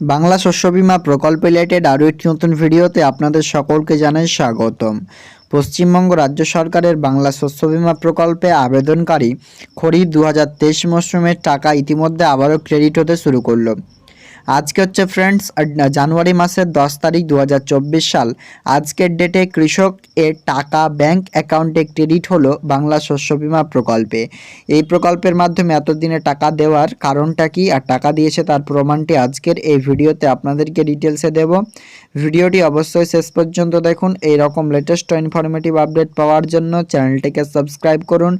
বাংলা শস্য বিমা প্রকল্প রিলেটেড আরও একটি নতুন ভিডিওতে আপনাদের সকলকে জানাই স্বাগতম। পশ্চিমবঙ্গ রাজ্য সরকারের বাংলা শস্য বিমা প্রকল্পে আবেদনকারী খরিফ দু হাজার তেইশ মরশুমের টাকা ইতিমধ্যে আবারও ক্রেডিট হতে শুরু করল। আজকে হচ্ছে ফ্রেন্ডস জানুয়ারি মাসের দশ তারিখ দু হাজার চব্বিশ সাল। আজকের ডেটে কৃষক এর টাকা ব্যাংক অ্যাকাউন্টে ক্রেডিট হলো বাংলা শস্য বীমা প্রকল্পে। এই প্রকল্পের মাধ্যমে এতদিনে টাকা দেওয়ার কারণটা কি আর টাকা দিয়েছে তার প্রমাণটি আজকের এই ভিডিওতে আপনাদেরকে ডিটেলসে দেব। ভিডিওটি অবশ্যই শেষ পর্যন্ত দেখুন। এই রকম লেটেস্ট ইনফরমেটিভ আপডেট পাওয়ার জন্য চ্যানেলটিকে সাবস্ক্রাইব করুন।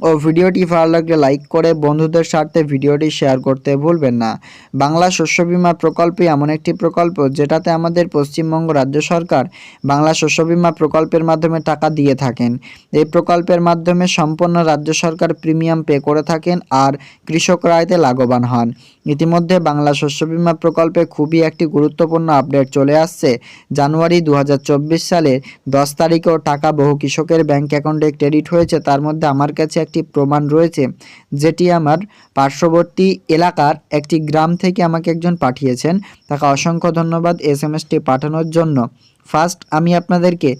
ও ভিডিওটি ভালো লাগলে লাইক করে বন্ধুদের স্বার্থে ভিডিওটি শেয়ার করতে ভুলবেন না। বাংলা শস্য বীমা প্রকল্পই এমন একটি প্রকল্প যেটাতে আমাদের পশ্চিমবঙ্গ রাজ্য সরকার বাংলা শস্য বীমা প্রকল্পের মাধ্যমে টাকা দিয়ে থাকেন। এই প্রকল্পের মাধ্যমে সম্পূর্ণ রাজ্য সরকার প্রিমিয়াম পে করে থাকেন আর কৃষকরা এতে লাভবান হন। ইতিমধ্যে বাংলা শস্য বীমা প্রকল্পে খুবই একটি গুরুত্বপূর্ণ আপডেট চলে আসছে। জানুয়ারি দু হাজার চব্বিশ সালের দশ তারিখেও টাকা বহু কৃষকের ব্যাংক অ্যাকাউন্টে ক্রেডিট হয়েছে। তার মধ্যে আমার কাছে একটি প্রমাণ রয়েছে, যেটি আমার পার্শ্ববর্তী এলাকার একটি গ্রাম থেকে আমাকে একজন পাঠিয়েছেন। তাকে অসংখ্য ধন্যবাদ এস এম এসটি পাঠানোর জন্য। ফার্স্ট আমি আপনাদেরকে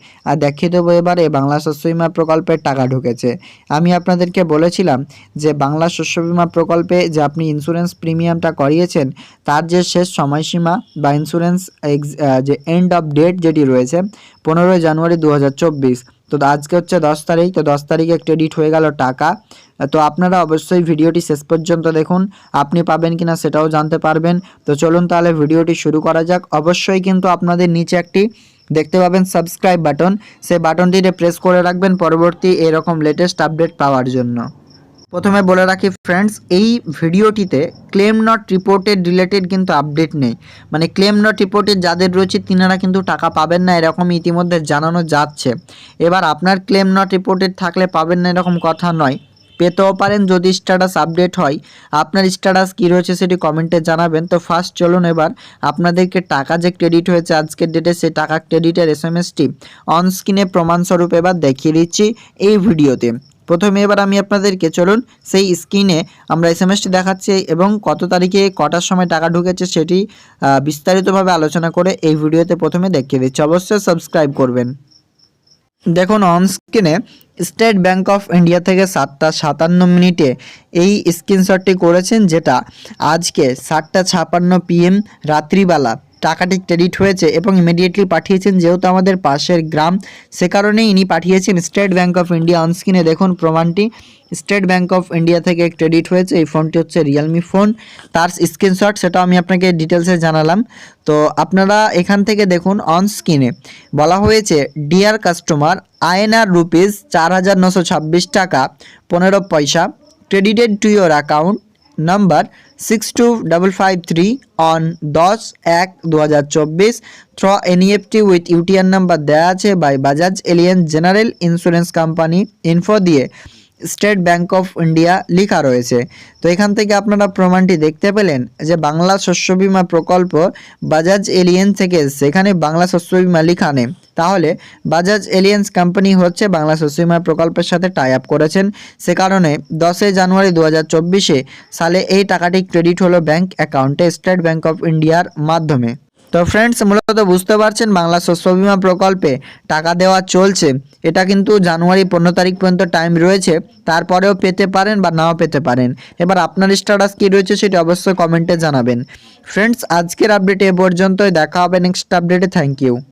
দেখিয়ে দেবো এবারে বাংলা শস্য বীমা প্রকল্পের টাকা ঢুকেছে। আমি আপনাদেরকে বলেছিলাম যে বাংলা শস্য বীমা প্রকল্পে যে আপনি ইন্স্যুরেন্স প্রিমিয়ামটা করিয়েছেন, তার যে শেষ সময়সীমা বা ইন্স্যুরেন্স যে এন্ড অফ ডেট যেটি রয়েছে, পনেরোই জানুয়ারি দু হাজার চব্বিশ। তো আজকে হচ্ছে দশ তারিখ, তো দশ তারিখে ক্রেডিট হয়ে গেল টাকা। তো আপনারা অবশ্যই ভিডিওটি শেষ পর্যন্ত দেখুন। আপনি পাবেন কিনা সেটাও জানতে পারবেন। তো চলুন তাহলে ভিডিওটি শুরু করা যাক। অবশ্যই কিন্তু আপনাদের নিচে একটি দেখতে পাবেন সাবস্ক্রাইব বাটন সেই বাটনটিতে প্রেস করে রাখবেন পরবর্তী এরকম লেটেস্ট আপডেট পাওয়ার জন্য। প্রথমে বলে রাখি ফ্রেন্ডস এই ভিডিওটিতে ক্লেম নট রিপোর্টেড রিলেটেড কিন্তু আপডেট নেই। মানে ক্লেম নট রিপোর্টেড যাদের রয়েছে তিনারা কিন্তু টাকা পাবেন না, এরকম ইতিমধ্যে জানানো যাচ্ছে। এবার আপনার ক্লেম নট রিপোর্টেড থাকলে পাবেন না এরকম কথা নয়। পেতেও পারেন যদি স্ট্যাটাস আপডেট হয়। আপনার স্ট্যাটাস কী রয়েছে সেটি কমেন্টে জানাবেন। তো ফার্স্ট চলুন এবার আপনাদেরকে টাকা যে ক্রেডিট হয়েছে আজকের ডেটে সেই টাকা ক্রেডিটের এস এম এসটি অনস্ক্রিনে প্রমাণস্বরূপ এবার দেখিয়ে দিচ্ছি এই ভিডিওতে। প্রথমে এবার আমি আপনাদেরকে চলুন সেই স্ক্রিনে আমরা এস এম এসটি দেখাচ্ছি এবং কত তারিখে, কটার সময় টাকা ঢুকেছে সেটি বিস্তারিতভাবে আলোচনা করে এই ভিডিওতে প্রথমে দেখিয়ে দিচ্ছি। অবশ্যই সাবস্ক্রাইব করবেন। দেখুন অনস্ক্রিনে স্টেট ব্যাঙ্ক অফ ইন্ডিয়া থেকে সাতটা সাতান্ন মিনিটে এই স্ক্রিনশটটি করেছেন যেটা আজকে সাতটা ছাপান্ন পিএম রাত্রিবেলা। টাকাটি ক্রেডিট হয়েছে এবং ইমিডিয়েটলি পাঠিয়েছেন, যেহেতু আমাদের পাশের গ্রাম, সে কারণে ইনি পাঠিয়েছেন State Bank of India on স্ক্রিনে দেখুন প্রমাণটি, স্টেট ব্যাঙ্ক অফ ইন্ডিয়া থেকে ক্রেডিট হয়েছে, এই ফোনটি হচ্ছে রিয়েলমি ফোন তার স্ক্রিনশট সেটাও আমি আপনাকে ডিটেলসে জানালাম। তো আপনারা এখান থেকে দেখুন অন স্ক্রিনে বলা হয়েছে ডিয়ার কাস্টমার আইএনআর রুপিস চার হাজার নশো ছাব্বিশ টাকা, পনেরো পয়সা credited to your account number six two double five three on দশ এক দু হাজার চব্বিশ through NEFT with UTR number দেওয়া আছে by Bajaj Allianz general insurance company info দিয়ে। স্টেট ব্যাংক অফ ইন্ডিয়া লেখা রয়েছে। তো এখান থেকে আপনারা প্রমাণটি দেখতে পেলেন যে বাংলা শস্য বিমা প্রকল্প বাজাজ এলিয়েন্স থেকে সেখানে বাংলা শস্য বিমা লেখা নেই। তাহলে বাজাজ এলিয়েন্স কোম্পানি হচ্ছে বাংলা শস্য বিমা প্রকল্পের সাথে টাই আপ করেছেন। সে কারণে দশই জানুয়ারি দু সালে এই টাকাটি ক্রেডিট হলো ব্যাংক অ্যাকাউন্টে স্টেট ব্যাংক অফ ইন্ডিয়ার মাধ্যমে। তো ফ্রেন্ডস মূলত বুঝতে পারছেন বাংলা শস্য বিমা প্রকল্পে টাকা দেওয়া চলছে। এটা কিন্তু জানুয়ারি পনেরো তারিখ পর্যন্ত টাইম রয়েছে। তারপরেও পেতে পারেন বা নাও পেতে পারেন। এবার আপনার স্ট্যাটাস কী রয়েছে সেটি অবশ্যই কমেন্টে জানাবেন। ফ্রেন্ডস আজকের আপডেট এ পর্যন্তই। দেখা হবে নেক্সট আপডেটে থ্যাংক ইউ